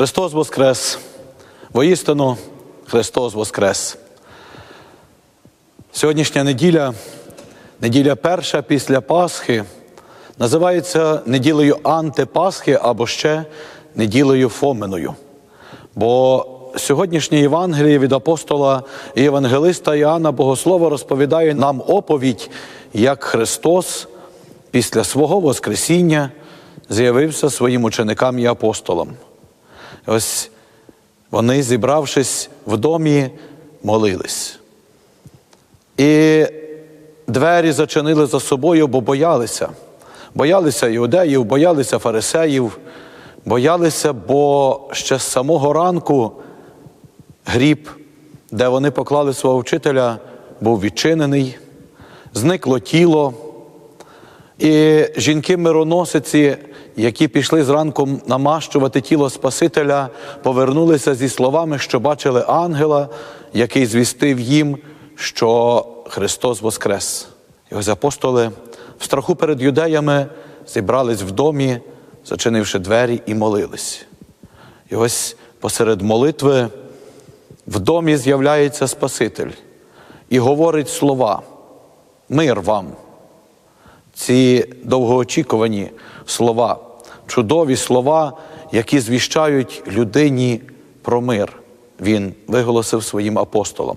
Христос Воскрес! Воістину Христос Воскрес! Сьогоднішня неділя, неділя перша після Пасхи, називається неділею антипасхи або ще неділею Фоминою. Бо сьогоднішнє Євангеліє від апостола і Євангелиста Іоанна Богослова розповідає нам оповідь, як Христос після свого Воскресіння з'явився своїм ученикам і апостолам. Ось вони, зібравшись в домі, молились. І двері зачинили за собою, бо боялися. Боялися іудеїв, боялися фарисеїв, боялися, бо ще з самого ранку гріб, де вони поклали свого вчителя, був відчинений, зникло тіло. І жінки-мироносиці, які пішли зранку намащувати тіло Спасителя, повернулися зі словами, що бачили ангела, який звістив їм, що Христос Воскрес. І ось апостоли в страху перед юдеями зібрались в домі, зачинивши двері, і молились. І ось посеред молитви в домі з'являється Спаситель і говорить слова: Мир вам! Ці довгоочікувані слова, чудові слова, які звіщають людині про мир. Він виголосив своїм апостолам.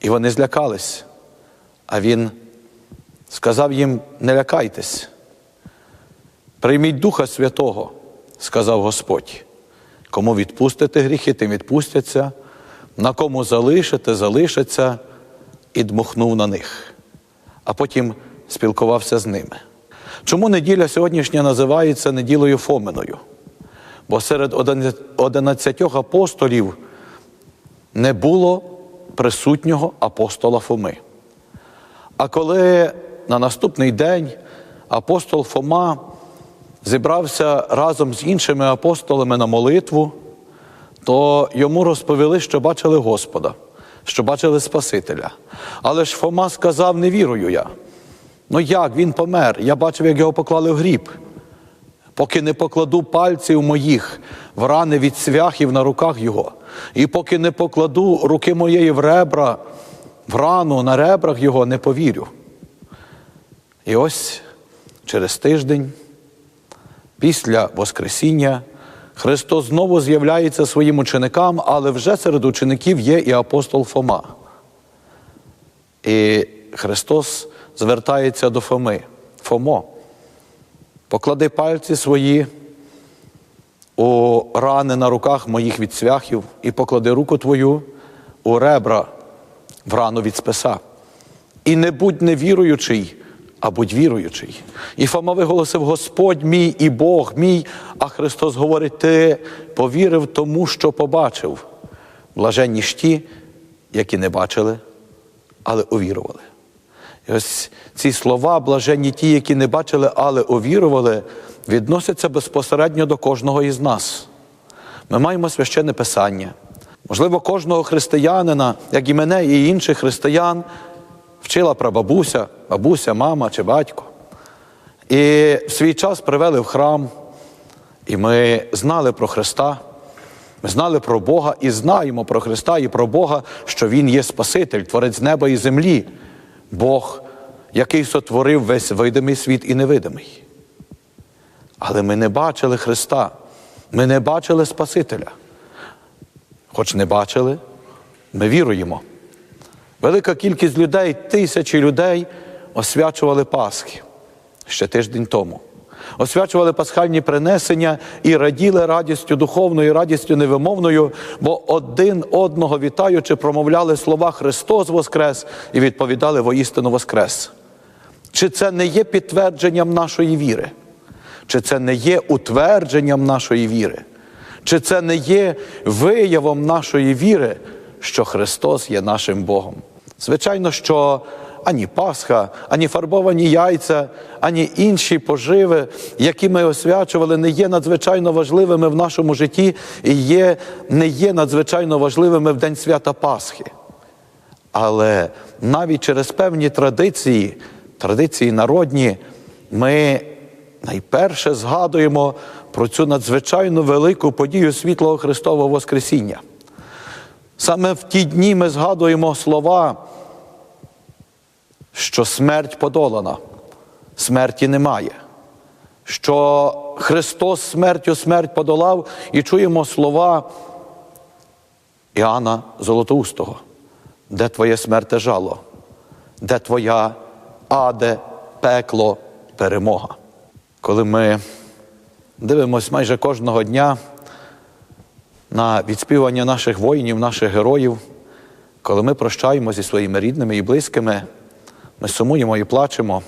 І вони злякались. А він сказав їм: не лякайтесь. Прийміть Духа Святого, сказав Господь. Кому відпустите гріхи, тим відпустяться, на кому залишите, залишаться, і дмухнув на них. А потім спілкувався з ними. Чому неділя сьогоднішня називається неділею Фоминою? Бо серед одинадцятьох апостолів не було присутнього апостола Фоми. А коли на наступний день апостол Фома зібрався разом з іншими апостолами на молитву, то йому розповіли, що бачили Господа, що бачили Спасителя. Але ж Фома сказав: не вірую я. Ну як він помер? Я бачив, як його поклали в гріб. Поки не покладу пальців моїх в рани від свяхів на руках його, і поки не покладу руки моєї в ребра, в рану на ребрах його, не повірю. І ось через тиждень, після Воскресіння, Христос знову з'являється своїм ученикам, але вже серед учеників є і апостол Фома. І Христос звертається до Фоми. Фомо, поклади пальці свої у рани на руках моїх від цвяхів і поклади руку твою у ребра в рану від списа. І не будь невіруючий, а будь віруючий. І Фома виголосив Господь мій і Бог мій, а Христос говорить: Ти повірив тому, що побачив. Блаженні ж ті, які не бачили, але увірували. І ось ці слова, блаженні ті, які не бачили, але увірували, відносяться безпосередньо до кожного із нас. Ми маємо священне писання. Можливо, кожного християнина, як і мене, і інших християн, вчила прабабуся, бабуся, мама чи батько. І в свій час привели в храм, і ми знали про Христа. Ми знали про Бога і знаємо про Христа і про Бога, що Він є Спаситель, Творець неба і землі. Бог, який сотворив весь видимий світ і невидимий. Але ми не бачили Христа, ми не бачили Спасителя. Хоч не бачили, ми віруємо. Велика кількість людей, тисячі людей освячували Пасхи ще тиждень тому. Освячували пасхальні принесення і раділи радістю духовною, радістю невимовною, бо один одного вітаючи, промовляли слова Христос Воскрес і відповідали воістину Воскрес. Чи це не є підтвердженням нашої віри? Чи це не є утвердженням нашої віри? Чи це не є виявом нашої віри, що Христос є нашим Богом? Звичайно, що ані Пасха, ані фарбовані яйця, ані інші поживи, які ми освячували, не є надзвичайно важливими в нашому житті і є, не є надзвичайно важливими в День свята Пасхи. Але навіть через певні традиції, традиції народні, ми найперше згадуємо про цю надзвичайно велику подію світлого Христового Воскресіння. Саме в ті дні ми згадуємо слова, що смерть подолана, смерті немає, що Христос смертю смерть подолав, і чуємо слова Іоанна Золотоустого. Де твоє смерте жало? Де твоя аде, пекло, перемога? Коли ми дивимося майже кожного дня на відспівання наших воїнів, наших героїв, коли ми прощаємо зі своїми рідними і близькими, ми сумуємо і плачемо,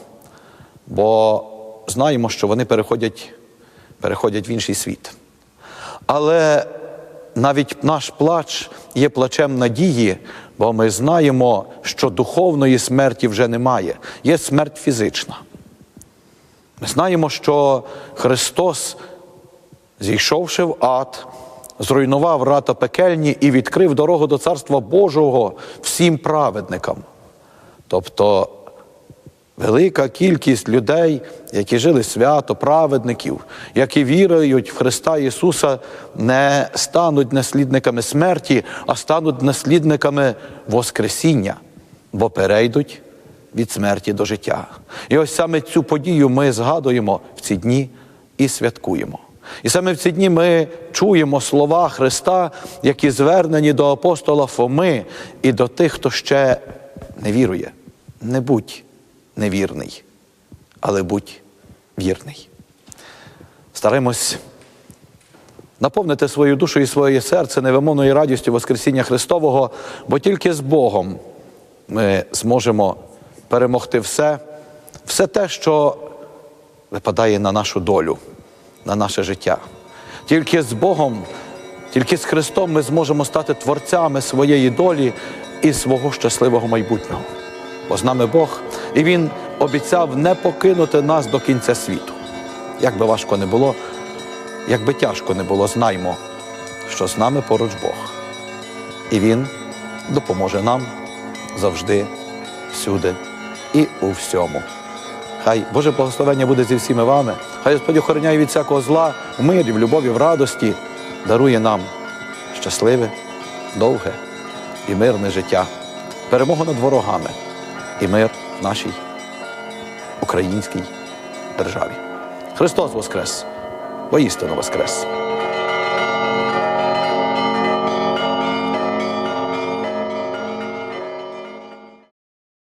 бо знаємо, що вони переходять, переходять в інший світ. Але навіть наш плач є плачем надії, бо ми знаємо, що духовної смерті вже немає, є смерть фізична. Ми знаємо, що Христос, зійшовши в ад, зруйнував рата пекельні і відкрив дорогу до Царства Божого всім праведникам. Тобто велика кількість людей, які жили свято, праведників, які вірують в Христа Ісуса, не стануть наслідниками смерті, а стануть наслідниками Воскресіння, бо перейдуть від смерті до життя. І ось саме цю подію ми згадуємо в ці дні і святкуємо. І саме в ці дні ми чуємо слова Христа, які звернені до апостола Фоми і до тих, хто ще не вірує. Не будь невірний, але будь вірний. Стараємось наповнити свою душу і своє серце невимовною радістю Воскресіння Христового, бо тільки з Богом ми зможемо перемогти все, все те, що випадає на нашу долю, на наше життя. Тільки з Богом, тільки з Христом ми зможемо стати творцями своєї долі і свого щасливого майбутнього. Бо з нами Бог, і Він обіцяв не покинути нас до кінця світу. Як би важко не було, як би тяжко не було, знаймо, що з нами поруч Бог. І Він допоможе нам завжди, всюди і у всьому. Хай Боже благословення буде зі всіми вами. Хай Господь охороняє від всякого зла в мирі, в любові, в радості, дарує нам щасливе, довге і мирне життя, перемогу над ворогами і мир нашій українській державі. Христос Воскрес! Воістину Воскрес!